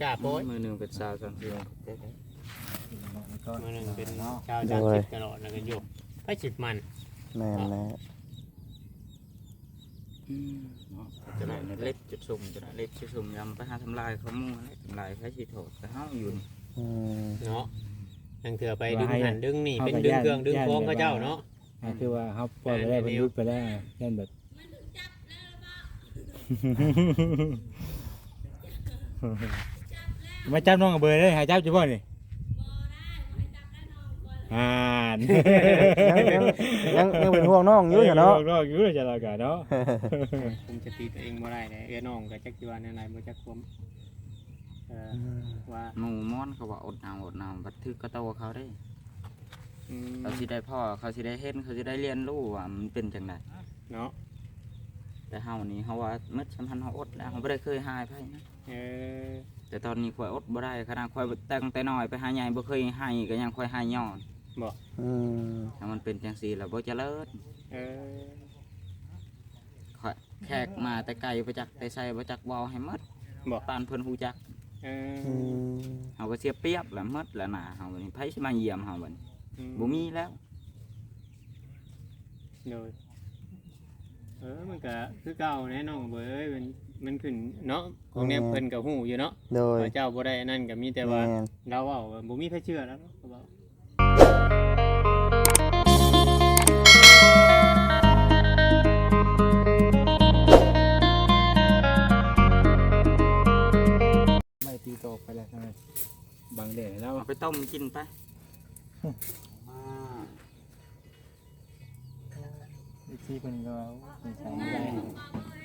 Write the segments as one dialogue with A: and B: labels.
A: กล้าโป้ย
B: มือหนึ่งเป็นสาวสองสี่
A: มือหนึ่งเป็น
C: เนาะ
A: ชาวสามสิบตลอดแล้วก็อยู่ไปสิบมัน
D: แม่นแหละ
B: จะได้เล็กจุดสุ่มจะได้เล็กจุดสุ่มยำไปหาทำลายเขามู่ทำลายใช้ชีโถแต่เฮาอยู่นี่
D: อืม
A: เนาะยังเถื่อไปดึงหันดึงนี่เป็นดึงเครื่องดึงโค้งเขาเจ้าเนาะ
C: อ่าคือว่าเขาปล่อยไปได้เพิ่นยุบไปแล้วเล่นแบบมาจับน้องกับเบอร์เลยหาจับจะบ่นี่อ่าน
D: ยังยังยังเป็นห่วงน้องอยู่เนาะ
C: รอกอยู่เลยจะรอกะเนาะ
A: ผมจะตีตัวเองบ่ได้เลยเอ้ยน้องกับจักจีวานอะไรบ่จักความเอ่อว่า
B: หมู่ม้อนเขาว่าอดเอาอดเอาบัดทึกก็โตเขาได้
A: อืม
B: เขาสิได้พ่อเขาสิได้เห็นเขาสิได้เรียนรู้ว่ามันเป็นจังได
A: เนาะ
B: แต่เฮานี่เฮาว่ามัดสำคัญเฮาอดแล้วเฮาบ่ได้เคยหายไผนะ
A: เออ
B: แต่ตอนนี้ข่อยอดบ่ได้ขนาดข่อยตั้งแต่น้อยไปหาใหญ่บ่เคยให้ก็ยังข่อยให้ย้อน
D: อืม
B: ถ้ามันเป็นจังซี่แล้วบ่เจริญ
A: เออ
B: ข่อยแขกมาแต่ไกลบ่จักแต่ใส่บ่จักเว้าให้หมด
A: บอก
B: ปานเพิ่นฮู้จัก
A: เอ
D: อื
A: อ
D: ม
B: เฮาก็เสียเปรียบแล้วหมดแล้วน่ะเฮาบัดนี้ไผสิมาเยี่ยมเฮาบัดนี้
A: อื
B: บ่มีแล้ว
A: โดยเออมันก็คือเก่าแน่น้องเบ้ยมัน มันขึ้นเนาะของแนวเพิ่นกับหูอยู่เนาะ
D: โดย
A: ว่าเจ้าบ่ได้นั่นก็มีแต่ว่า
D: แม่น
A: เราเว้าว่าบ่มีใครเชื่อแล้วเนาะเขาเว้า
C: ไม่ตีตกไปแล้วใช่ไหมบังแดดแล้ว
B: เอาไปต้มกินไป
C: วิธีเพิ่นก็สงสัยไม่ได้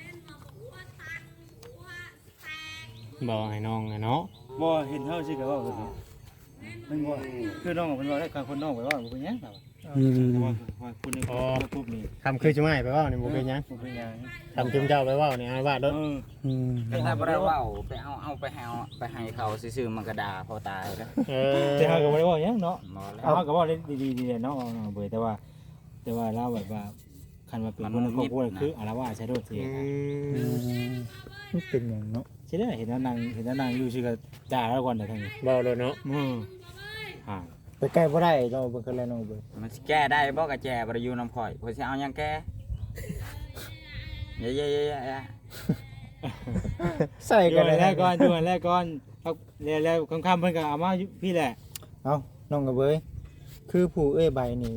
A: บอกให้น้องอะเนาะ
C: บ่เห็นเฮาสิก็ว่าเพิ่นมันบ่คือน้องเพิ่นว่าได้การคนน้องไปว่าบ่เป็นหยังครับ
D: อืม
C: แต่ว่าว่าคุณนี่ปุ๊บนี่
A: คำคือจุไม้ไปเว้านี่บ่เป็นหยัง
C: บ่เป็นหยัง
A: คำจุมเจ้าไปเว้านี่อาว่าโด
C: เออ
D: อืม
B: แต่ถ้าบ่ได้เว้าไปเอาเอาไปให้เอาไปให้เขาซื่อๆมันก็ด่าพอตายแล้ว
A: เออ
C: แต่เฮาก็บ่ได้ว่าหยังเนาะ
B: บ่แล้ว
C: เฮาก็ว่าดีๆๆเนาะเอาเบิ่แต่ว่า แต่ว่าเราแบบว่าคันว่าเป็นคนในครอบครัวคืออาละว่าใช้โดดสิ
A: อื
D: อื
A: ม
D: มมันเป็นหยังเนาะ
C: สิได้เห็นแล้วนางเห็นแล้วนางอยู่สิก็ด่าแล้วก่อนแต่ทางนี้
A: เว้าโดดเนาะ
C: มือห่าง
D: ไปใกล้บ่ได้เราเบิ่งกันแล้วน้องเบิ่ง
B: มันสิแก้ได้บ่ก็แจ้บ่ได้อยู่นำข่อยข่อยสิเอาหยังแก้เย้ๆๆ
D: ใส่
C: อยู่
D: กัน
C: แร
D: เลย
C: กก่อนอยู่แรกก่อนพักแล้วแล้วค่ำๆเพิ่นก็เอามาอยู่พี่แหละ
D: เอ้าน้องกระเบยคือผู้เอ้ยใบนี่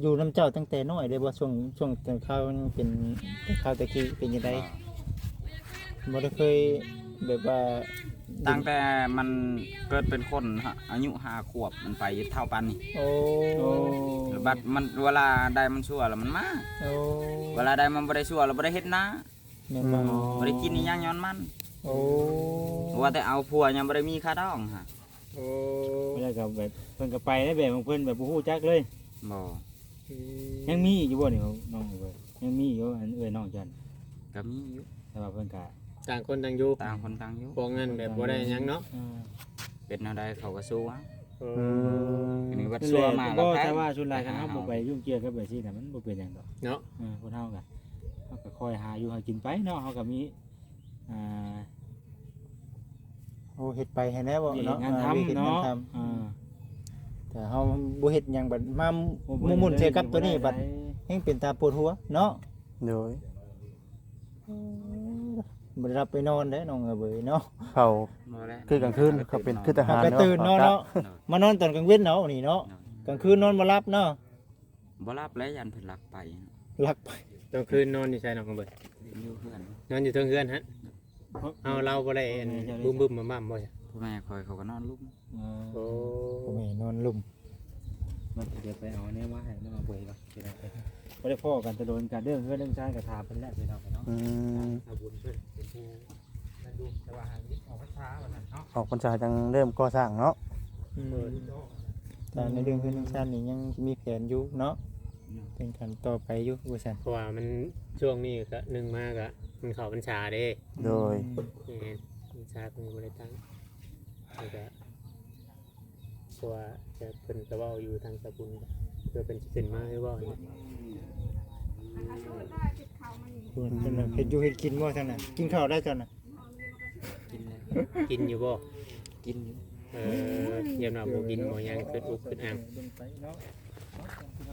D: อยู่น้ำเจ้าตั้งแต่น้อยได้บ่ช่วงช่วงแต่ข้าวยังเป็นแต่ข้าวตะกี้เป็นจังไดบ่ได้เคย แบบว่า
B: ๆตั้งแต่มันเกิดเป็นคนฮะอายุห้าขวบมันไปเท่าปันนี่
D: โอ้
C: โอ้
B: แล้วบัดมันเวลาใดมันชั่วแล้วมันมา
D: โอ้
B: เวลาใดมันบ่ได้ชั่วแล้วบ่ได้เฮ็ดนะ
D: แม่นบ่
B: บ่ได้กินอีหยังย้อนมัน
D: โอ้
B: ว่าแต่เอาผัวยังบ่ได้มีค่าดองฮะ
A: โอ้
C: แล้วก็แบบเพิ่นก็ไปในแบบของเพิ่นแบบบ่ฮู้จักเลย
B: บ่
C: ยังมีอยู่บ่นี่ของน้องเอ้ยยังมีอยู่อันเอ้ยน้องจัน
B: ก็มีอยู่
C: แต่ว่าเพิ่นก็
A: ต่างคนต่างอยู่
B: ต่างคนต่างอยู่
A: พวกนั้นแบบบ่ได้หยังเนาะ
C: อ่า
B: เป็นแนวใดเขาก็สู้เอา
A: เอ
D: อื
A: อ
D: ม
B: อันนี้วัด
C: นั่น
B: ซั
C: แห
B: ว
C: ละ
B: มา
C: บ่
B: แพ้
C: แต่ว่าชุดลายคันเฮาบ่ไปยุ่งเกี่ยวกับแบบนี้น่ะมันบ่เป็นหยังดอก
A: เนาะ
C: เออคนเฮาก็เฮาก็คอยหาอยู่หากินไปเนาะเฮาก็มีอ่า
D: โอ้เฮ็ดไปให้แน่บ่
C: มี
D: เนาะ
C: งาน
D: อ่
C: ทำ
D: มีฮ็ดง
C: เนาะ
D: ทำ
C: อ่า
D: แต่เฮาบ่เฮ็ดหยังบัดมา
C: บ่
D: มุ่งมุ่นใส่กับตัวนี้บัด
C: ได้
D: แฮงเป็นตาปวดหัวเนาะโดย บ่ได้รับไปนอนเด้น้องเอ้ยเนาะเขา
B: บ่แล้ว
D: คือกลางคืนเขาเป็นคือทหาร
C: ก็
D: เนาะ
C: ตื่นเนาะเนาะ
D: มานอนตอนกลางเว้นเนาะนี่เนาะกลางคืนนอนบ่หลับเนาะ
B: บ่รับแล้วยันเพิ่นลักไป
D: หลับไป
A: ตอนคืนนอนอยู่ใช่น้องเบิด
B: อยู่เพื่อน
A: นอนอยู่เทิงเฮือนฮะเอาเราบ่ได้อันบึ้มบึ้มๆมาๆบ่จ้ะ
B: พ่อแม่คอยเขาก็นอนลุ่ม
C: เออ
A: โอ้
D: ผมเห็นนอนลุ่ม
C: มันเดี๋ยวไปเอาเนี่ยมาให้น้องเอาเบยก่อนสิได้ไป บ่ได้พ้อกันจะโดนกันเรื่องเรื่องเรื่องชายก็ถามเพิ่นแล้วพี่น้องเนาะ
D: อืม
A: อาบุญเพิ่นเป็นผู้นั่นดูแต่ว่าหางนี้ออกพรรษาวันนั้นเนาะ
D: ออกพรรษาจังเริ่มก่อสร้างเนาะ
A: เปิด
D: แต่ในเรื่องพื้นที่ชาตินี่ยังมีแผนอยู่เนาะเป็นการต่อไปอยู่ว่าซั่น
A: เพราะว่ามันช่วงนี้ก็หนึ่งมากอะมันเข้าพรรษาเด้
D: โดย
A: นี่พรรษาเพิ่นบ่ได้ตั้งแล้วก็เพราะว่าจะเพิ่นก็เว้าอยู่ทางสกุลก็เพื่อเป็นสิขึ้นมาให้เว้าเนี่ย
D: เพิ่นน่ะเฮ็ดอยู่เฮ็ดกินบ่ซั่นน่ะกินข้าวได้ซั่นน่ะ
B: กินแล้ว
D: อื
A: กินอยู่บ่
B: กิน
A: เออเยี่ยมหน่าบ่กินบ่หยังขึ้นอุกขึ้นอ่าง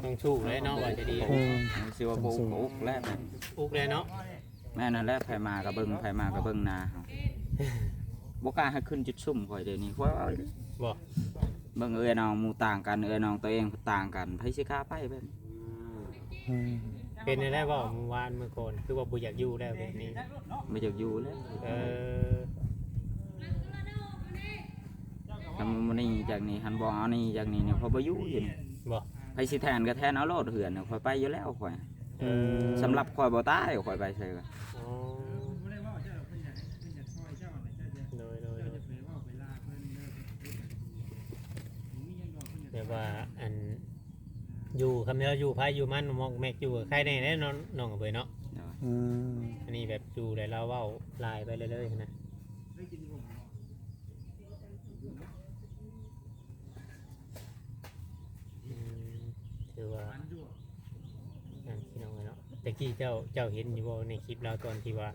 A: ต้องชู้เลยเนาะว่าจะดี
D: อืม
B: สิว่าโบกอุกแล้วนะ
A: อุกเลยเนาะ
B: แม่นั่นแหละไผมากับเบิ่งไผมากับเบิ่งนาเฮาบ่กล้าให้ขึ้นจุดซุ่มข่อยเดี๋ยวนี้เพราะว่า
A: บ่
B: เบิ่งเอ้ยน้องหมู่ต่างกันเอ้ยน้องตัวเองต่างกันไผสิกล้าไปเบิ่ง
D: อืม
A: เป็นได้บ่เมื่อวานเมื่อก่อนคือว่าบ่อยากอยู่แล้วแบบนี้
B: ไม่อยากอยู่แล้ว
A: เออ
B: ทำมันนี่จากนี้หันบ่เอานี่จากนี้เนี่ยพอบ่อยู่อยู่นี่
A: บ่
B: ไผสิแทนก็แทนเอาโลดเหือนน่ะข่อยไปอยู่แล้วข่อย
A: เออ
B: สำหรับข่อยบ่ตายข่อยไปใช่ก็
A: อ๋อโดยโดยโดย แบบว่าอันอยู่คำนี้อยู่พายอยู่มันมองแม็กอยู่กับใครแน่แน่นอนน้องกับเบยเนาะ
D: อืม
A: อันนี้แบบอยู่เลยเราเว้าลายไปเรื่อยๆนะอืมถือว่าอันพี่น้องเลยเนาะแต่กี้เจ้าเจ้าเห็นอยู่บ่ในคลิปเราตอนที่ว่า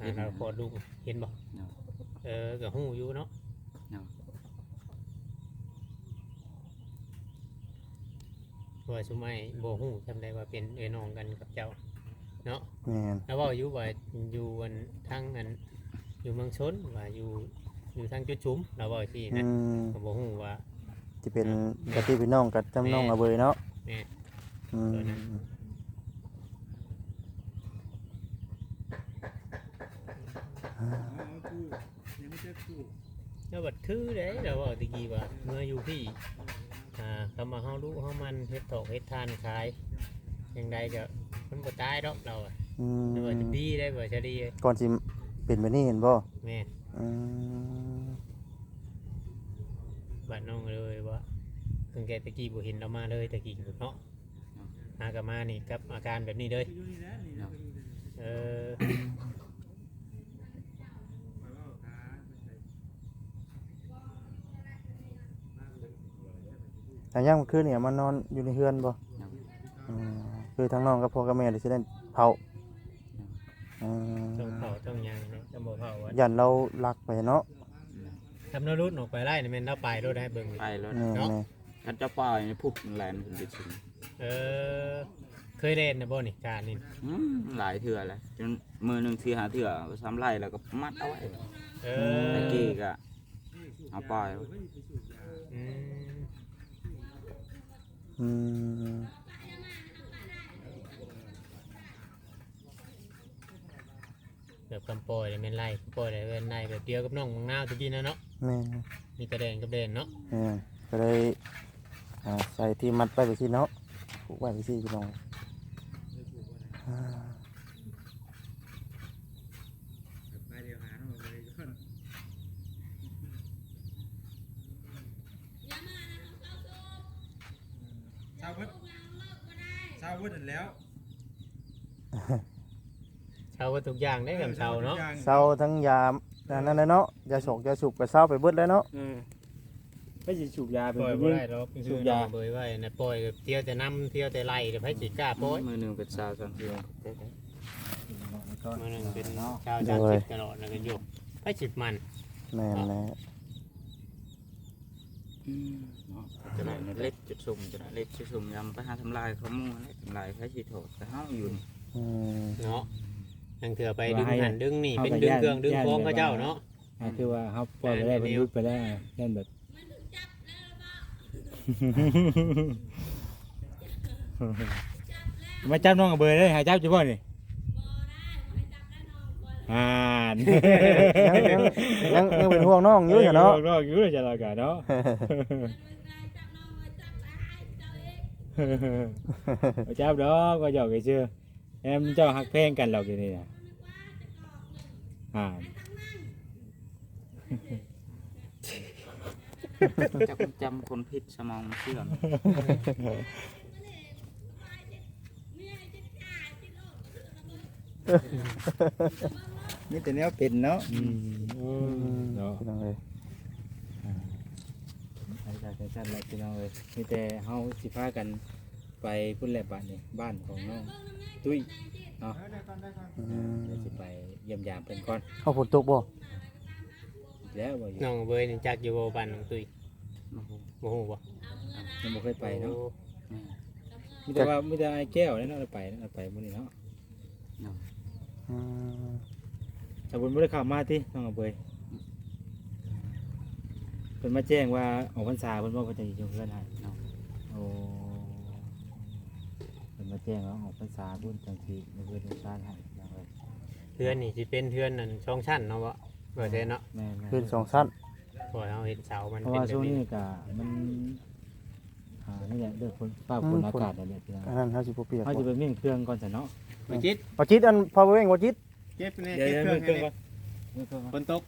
A: อ่าเราคลอดลูกเห็นบ่เออกับหูอยู่เนาะ ว่าชุไม่โบหูจำได้ว่าเป็นเอ้ยน้องกันกับเจ้า เนาะ
D: แม่น
A: แล้วเว่าอยู่ว่าอยู่วันทั้งอันอยู่เมืองชนว่าอยู่อยู่ทางจุดชุมเราบอกที่
D: อื
A: นะ
D: ม
A: ก็บอกฮู้ว่า
D: จะเป็นกะติพี่น้องกับจำน้องเอาเบยเนาะ
A: แม่
D: อืม
A: ตัวนั้นแล้วบัดคือเด้เราบอกตะกี้ว่าเมื่ออยู่พี่ อ่าคำมาเฮาลูกเฮามันเฮ็ดตอกเฮ็ดทานขายยังไดก็มันบ่ตายดอกเราอะ
D: อืม
A: แต่ว่าจะดีได้บ่จะดี
D: ก่อนสิเป็นแบบนี้เห็นบ่
A: แม่
D: อืม
A: บัดน้องเลยว่าตั้งแต่ตะกี้บ่เห็นเรามาเลยตะกี้เนาะหากลับมานี่กับอาการแบบนี้เลยเออ
D: แต่ย่างคืนเนี่ยมานอนอยู่ในเฮือนบ่อืมคือทั้งน้องกับพ่อกับแม่เดี๋ยวสิได้เผาอืม
A: ต้องเผาต้องหยังเนาะต้องบ่เผาไว้
D: ยันเราลักไปเนาะ
A: ทำนารุดออกไปไล่นี่แม่นเราไปรถให้เบิ่ง
B: ไปแล้ว
D: แม่
A: เนาะ
D: แม่
B: คันจะปล่อยนี่พุบแลนขึ้นไปถึง
A: เออ เคยเล่นนะบ่นี่การนี่
B: อืมหลายเทื่อแล้วจนมือหนึงทีหาเทื่อซ้ำไล่แล้วก็มัดเอาไว้
A: เอ
B: ตะ
A: อ
B: กี้ก็เอาปล่อย
A: อืม
D: อืม
A: แบบคำปล่อยนี่แม่นไล่ปล่อยได้เว้นไล่แบบเดียวกับน้องของนาวตะกี้นะเนาะ
D: แม่
A: มีกระแดงกับแดงเนาะ
D: แม่ก็เลยอ่าใส่ที่มัดไปไปที่เนาะผูกไว้ไปที่พี่น้องอ่า
C: เช้าวุฒเช้าวุฒนั่นแล้ว
A: เช้าก็ทุกอย่างได้กับเช้าเนาะ
D: เศร้าทั้งยามอันนั่นเลยเนาะยาฉกยาสูบก็เศร้าไปเบิดแล้วเนาะ
C: ไม่สิสูบยา
A: ป
C: เป็น
A: ล่อย
C: ผู้
A: บ่
C: หญิง
A: ได้หรอก
C: สูบยา
A: เบยไว้นะปล่อยก็เที่ยวแต่น้ำเที่ยวแต่ไล่เดี๋ยวให้สิกล้าปล่อย
B: มือหนึงเป็นสาวสองเทื่อ
A: มาหนึ่งเป็นชาวชาติตลอดแล้วก็โยกให้สิบมัน
D: แม่นแหละ
B: จะได้เล็กจุดสุ่มจะได้เล็กจุดสุ่มยำไปหาทำลายเขามู่อะไรทำลายแค่ชีโถแต่เฮาอยู่นี่
D: อืม
A: เนาะ ยังเถื่อไปดึงหันดึงนี่เป็นดึงเครื่องดึงโค้งเขาเจ้าเนาะ
C: อ่าคือว่าเขาปล่อยไปได้
A: แม่
C: เป็น
A: น
C: ยุดไปแล้วนั่นแบบมาจับน้องกับเบยเลยหายจับจุบ่นี่อ่า
D: ยังยังยังเป็นห่วงน้องอยู่อยู่เนาะ
C: น้องอยู่เลยจะรอกันเนาะมาจับดอกก็หยอกกันเชื่อ แอมเจ้าหักเพลงกันเรากินนี่นะอ่า
B: จะจำคนผิดสมองเสื่อม
C: นี่แต่เนี้ยเป็นเนาะอืม
D: อืม
C: เนาะ
D: พี่น้องเอ้ย
C: ใช่ใช่ใช่ใช่แล้วพี่น้องเลยมีแต่เฮาสิพากันไปพุ่นแหละบ้านนี่บ้านของน้อง ตุ้ยเนาะ
D: อืม
C: เดี๋ยวสิไปเยี่ยมยามเพิ่นก่อน
D: เอาฝนตกบ่
C: แล้วบ่อยู่
A: น้องเบยนี่จักอยู่บ่บ้านน้องตุ้ย
B: โอ้โห
A: บ่ฮู้บ่
C: ยังบ่เคยไปเนาะ
A: โอ้
B: แม่
C: มีแต่ว่ามีแต่ไอ้แก้วนี่เนาะเราไปเราไปมื้อนี้เนาะ
B: เนาะ
D: อืม
C: ถ้าบุญบ่ได้เข้ามาติน้องเอาเบยเพิ่นมาแจ้งว่าออกพรรษาเพิ่นบอกเพิ่นจะอยู่เพื่อนให้
B: เนาะ
C: โอ้เพิ่น มาแจ้งว่าออกพรรษาบุญจังสิในเพื่อนในชาติให้จังเลย
A: เทือนนี่สิเป็นเทือนนั่นช่องชั้นเนาะบ่บ่ได้เนาะ
C: แม่นๆ
D: ขึ้นสองชั้น
A: พอเฮาเห็นเสามัน
C: เพราะ
A: เป็น
C: ว่า
A: แบ
C: ช่ว
A: บ
C: ง
A: นี้
C: นี้ก็มันอ่านี่แหละเรื่องฝนฟ้าฝนอากาศนี่แหละพี่น้อง
D: อันนั้นเฮาสิบ่เปียก
C: เขาจะไปมิ่งเครื่องก่อนซะเนาะ
A: บ่จิต
D: เอาจิตอันพอเว้งบ่จิต
A: เก็บนี่
C: เดี๋ยว
A: เก็บ
C: เดี๋ยว
A: เครื่
C: มิ่
A: อง
C: งเค
A: ให้
C: รื่อง
A: แน่
C: ก่อนมิ่งเครื่องก่อน
A: ฝนตก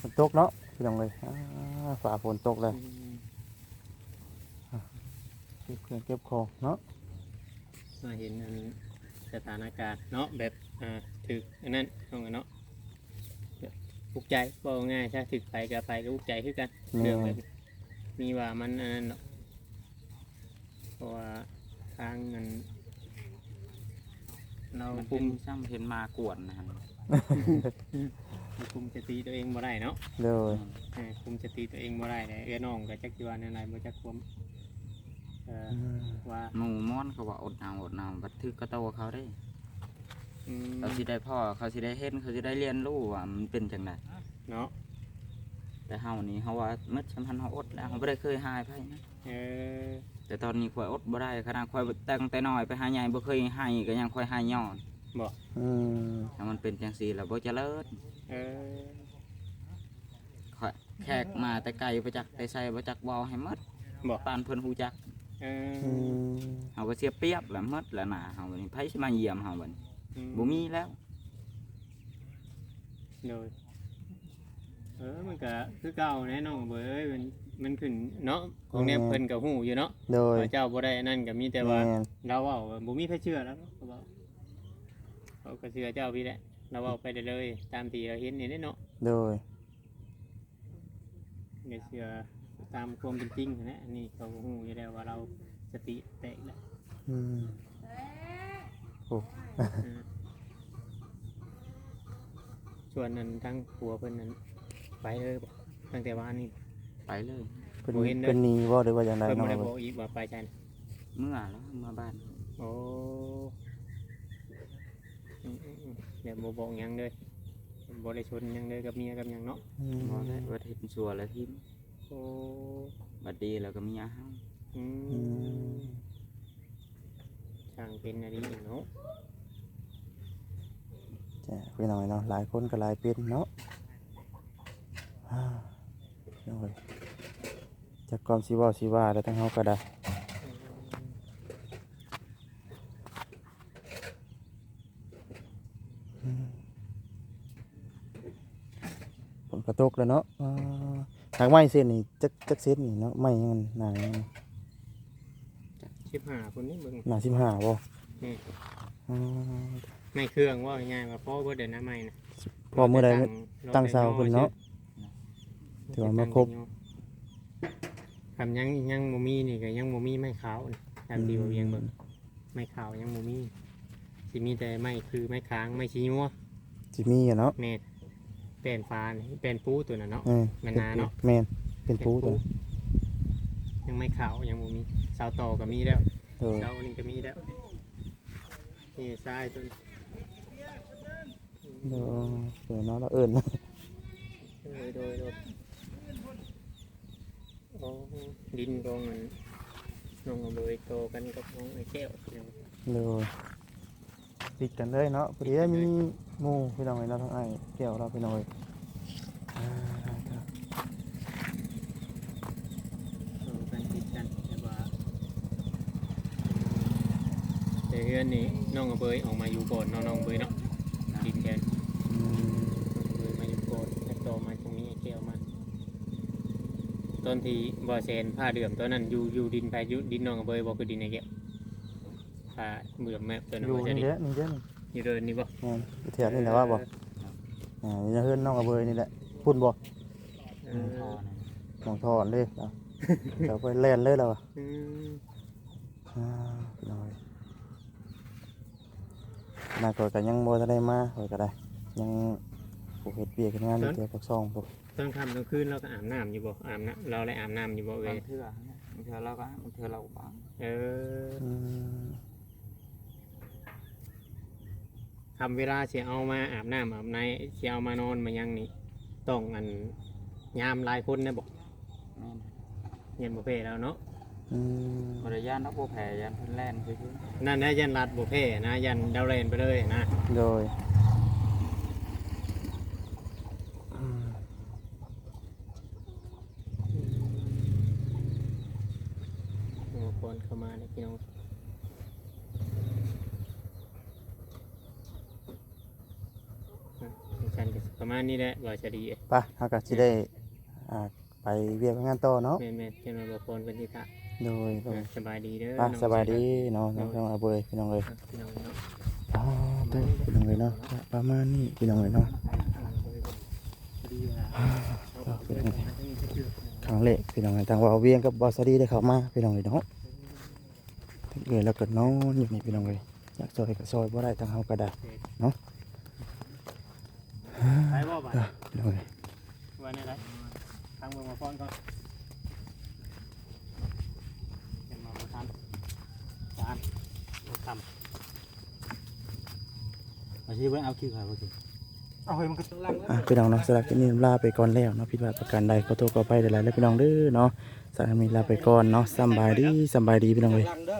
D: ฝนตกเนาะพี่น้องเลยอ่าฝ่าฝนตกเลยเก็บเครื่องเก็บของเนาะ
A: มาเห็นอันสถานการณ์เนาะแบบอ่าถึกอันนั้นน้องอะเนาะแบบปลุกใจบ่ง่ายถ้าถึกไปก็ไปก็ปลุกใจคือกัน
D: แม่
A: เรื่องแบบมีว่ามันอันนั้นเนาะเพราะว่าทางเงินเรา
B: มัน
A: คุ
B: เป็น
A: ม
B: ซ้ำเห็นมากวนนะฮะ
A: คุมสติตัวเองบ่ได้เนาะ
D: เลย
A: เออคุมสติตัวเองบ่ได้เลยเอ้อน้องก็จักสิว่าแนวไหนบ่จักควมเอ่อ
D: อืม
A: ว่า
B: หมู่ม่อนเขาว่าอดเอาอดเอาบัดทึกก็โตเขาได้
A: อืม
B: เขาสิได้พ่อเขาสิได้เห็นเขาสิได้เรียนรู้ว่ามันเป็นจังได
A: เนาะ
B: แต่เฮานี่เฮาว่ามัดสำคัญเฮาอดแล้วเฮาบ่ได้เคยหายไผนะ
A: เออ
B: แต่ตอนนี้ข่อยอดบ่ได้ขนาดข่อยตั้งแต่น้อยไปหาใหญ่บ่เคยให้ก็ยังข่อยให้ย้อน
D: อืม
B: ถ้ามันเป็นจังซี่แล้วบ่เจริญ
A: เออ
B: ข่อยแขกมาแต่ไกลบ่จักแต่ใส่บ่จักเว้าให้หมด
A: บ่
B: ปานเพิ่นฮู้จัก
A: เอ
D: อื
A: อ
D: ม
B: เฮาก็เสียเปรียบแล้วหมดแล้วน่ะเฮาบัดนี้ไผสิมาเยี่ยมเฮาบัดนี้
A: อื
B: บ่มีแล้ว
A: เลยเออมันก็คือเก่าแน่น้องเบ้ยมันมันขึ้นเนาะของแนวเพิ่นก็ฮู้อยู่เนาะ
D: โดย
A: ว่าเจ้าบ่ได้อันนั่นก็มีแต่ว่า
D: แม่น
A: เราเว้าว่าบ่มีใครเชื่อแล้วเนาะเขาบอกเขาก็เชื่อเจ้าพี่แหละ เราเว้าไปได้เลย ตามที่เราเห็นนี่แหละเนาะ
D: โดย
A: ก็เชื่อ ตามความเป็นจริงนั่นแหละอันนี้เขาก็ฮู้อยู่แล้วว่าเราสติแตกแล้ว
D: อืม
A: เออส่วนนั้นทั้งผัวเพิ่นนั้นไปเลยบ่ตั้งแต่ว่านี่
B: ไปเลย
D: เป็น
A: บ่เห็นเด้อ
D: เป็นหนีบ่หรือว่าอย่างไร
A: เพิ่นบ่
D: เนาะ
A: ได้บอกอีกว่าไปจัน
B: เมื่อแล้วมาบ้าน
A: โอ้อืมอืมอืมเดี๋ยวบ่บอกหยังเลยบ่ได้ชนหยังเลยกับเมียกับหยังเนาะ
D: อืม
B: บ่ได้ว่าเฮ็ดชัวแล้วทิม
A: โอ้
B: บัดดีแล้วก็มีอาหาร
A: อื
D: อื
A: ม
D: ม
A: ช่างเป็นอะไรอีกเนาะ
D: จ้ะพี่น้องเนาะหลายคนก็หลายเป็นเนาะอ่าโอ้ยจากความสิเว้าสิว่าแล้วทั้งเฮาก็ได้อืมฝนกระตกแล้วเนาะอ่า ทางไม้เส้นนี่จักจักเส้นนี่เนาะไม้ยังมันหนายังมัน
A: ชิบหาคนนี้เบิ่ง
D: หนาสิบห้าบ่
A: นี่
D: อืม
A: ไม่เครื่องว่าง่ายๆว่าพ่อเบิดเดินหน้าไม่นะ
D: พอเมื่อใดตั้งเสาเพิ่นเนาะถือว่ามาครบ
A: คำยังยังบ่มีนี่ก็ยังบ่มีไม้ขาวนี่ตามที่ว่าเวียงเบิ่งไม้ขาวยังบ่มีสิมีแต่ไม้คือไม้ค้างไม้ชี้ยัว
D: สิมีอะเนาะ
A: แม่น แป้นฟ้านี่แป้นปูตัวน่ะเนาะ
D: เออ
A: แม่นนาเนาะ
D: แม่นเป็นปูตัว
A: ยังไม่ขาวยังบ่มีเสาต่อก็มีแล้ว
D: เออ
A: เสานี่ก็มีแล้วนี่ทรายตัวนี้
D: เดี๋ยวเดี๋ยวเนาะเราเอิ้น
A: โดยโดยโดยโอ้ดินกองมันน้องเอาเลยโตกันกับน้องไอ้แก้วเดี๋ยว
D: เดี๋ยวติดกันเลยเนาะพอดีได้มีห มู่พี่น้องไอ้เราทั้งไอ้แก้วเราพี่น้องเอ้ยอ่าครับ
A: โตกันติดกันแต่ว่าแต่เฮือนนี่น้องเอาเบยออกมาอยู่ก่อนเน้องน้องเบยเนาะดินแกน
D: อืม
A: น้องเบยมาอยู่ก่อนแล้วโตมาตรงนี้ไอ้แก้วมาต้นที่บ่อเซนผ้าเดือมตัวนั้นอยู่อยู่ดินไปอยู่ดินน้องเอาเบยบ่คือดินไอ้แก้วผ้าเบื่อมแม่ตัวนั้น
D: อยู่
A: บ่จะ
D: นี่
A: ดิ
D: แหละนี่เด้ อนี่
A: อยู่เดินนี่บ่
D: แม่นอยู่แถวนี่แหละว่าบ่อ่านี่จะเฮือนน้องกระเบยนี่แหละพุ่นบ่
A: เอ
B: อืม
A: อ
B: พอนะ
D: น้องทอนเลยเอาเดี๋ยวไปแล่นเลยแล้วอะ
A: อืม
D: อ่าพี่น้องเอ้ยน่าก็ก็ยังบ่ทันได้มาข้อยก็ได้ยังผูกเฮ็ดเปียกเฮ็ดงานอยู่แถวปากซองพวก
A: ตอนค่ำกลางคืนเราก็อาบน้ำอยู่บ่อาบน้ำเราได้อาบน้ำอยู่บ่เอ้
B: บายงเทื่อบางเทื่อเราก็บางเทื่อเราก็บาง
A: เออ
D: อืม
A: ทำเวลาสิเอามาอาบน้ำอาบในสิเอามานอนมายังนี่ต้องอันยามหลายคนนะบอก
B: แม่น
A: เย็นบ่เพ่แล้วเนาะ
D: อืม
B: บริยานนักโบแผ่ยานเพิ่นแล่นซื่อ
A: นั่นนะยันรัดบ่เพ่นะยันดาวเรนไปเลยนะ
D: โดยอืม
A: โอ้คนเข้ามาเนี่ยพี่น้องอะฉันก็สิประมา ณนี้แหละว่าจะดีเอ้ย
D: ไปเฮาก็สิได้อ่าไปเวียกงานต่อเนาะ
A: แม่นแม่นเจ้าหน้าที่คนเป็นที่ทะ
D: โดยโดย
A: อะสบายดีเด้อ
D: ไป
A: น้อง
D: สบายดี
A: ช
D: เนาะน้องเอาเบยพี่น้องเอ้ย
A: อะพี่น้องเนาะ
D: อ๋อเด้อพี่น้องเอ้ยเนาะประมาณนี้พี่น้องเอ้ยเนาะ
A: ดีว่า
D: ก็เป็นไงครั้งแรกพี่น้องเอ้ยทางว่าเวียงกับบอสดีได้เข้ามาพี่น้องเอ้ยเนาะถึงเอ้ยแล้วก็นอนอยู่นี่พี่น้องเอ้ยอยากซอยก็ซอยบ่ได้ทางเฮาก็ได้
A: ไปบ่บ่
D: พี่น้องเอ้ย
A: ว่าในไรทางเมืองมาฟ้อนก่อนเดี๋ยวมาทำจานทำ
C: อาชีพเบิ่งเอาคิวค่ะบ่คิว
A: เอาเฮ้ยมันก็ลังแล้ว
D: อะพี่น้องเนาะสำหรับคลิปนี้ลาไปก่อนแล้วเนาะพี่ว่าประกันใดขอโทษขออภัยหลายๆแล้วพี่น้องเด้อเนาะสำหรับคลิปนี้ลาไปก่อนเนาะสำบายดีสำบายดีพี่น้องเอ้ย
C: ลังเด้อ